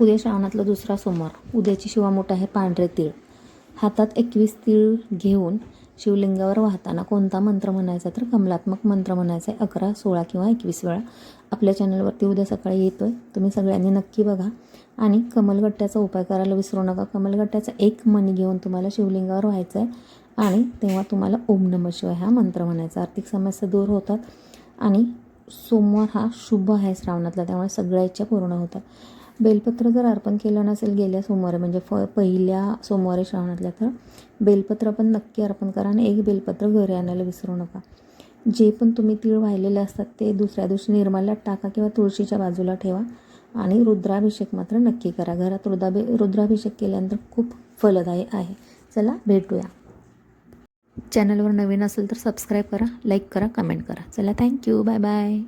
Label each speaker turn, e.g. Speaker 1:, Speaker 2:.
Speaker 1: उद्या श्रावणातला दुसरा सोमवार. उद्याची शिवा मोठा आहे पांढरे तीळ. हातात एकवीस तीळ घेऊन शिवलिंगावर वाहताना कोणता मंत्र म्हणायचा तर कमलात्मक मंत्र म्हणायचा आहे. अकरा सोळा किंवा एकवीस वेळा. आपल्या चॅनलवरती उद्या सकाळी येतो आहे तुम्ही सगळ्यांनी नक्की बघा. आणि कमलगट्ट्याचा उपाय करायला विसरू नका. कमलगट्ट्याचा एक मणी घेऊन तुम्हाला शिवलिंगावर व्हायचं आहे आणि तेव्हा तुम्हाला ओम नम शिवाय हा मंत्र म्हणायचा. आर्थिक समस्या दूर होतात. आणि सोमवार हा शुभ आहे श्रावणातला. त्यामुळे सगळ्या इच्छा पूर्ण होतात. बेलपत्र जर अर्पण केलं नसेल गेल्या सोमवारी म्हणजे फ पहिल्या सोमवारी श्रावणातल्या तर बेलपत्र पण नक्की अर्पण करा आणि एक बेलपत्र घरी आणायला विसरू नका. जे पण तुम्ही तीळ वाहिलेले असतात ते दुसऱ्या दिवशी निर्माल्यात टाका किंवा तुळशीच्या बाजूला ठेवा आणि रुद्राभिषेक मात्र नक्की करा. घरात रुद्राभि रुद्राभिषेक केल्यानंतर खूप फलदायी आहे. चला भेटूया. चॅनलवर नवीन असेल तर सबस्क्राईब करा लाईक करा कमेंट करा. चला थँक्यू. Bye bye.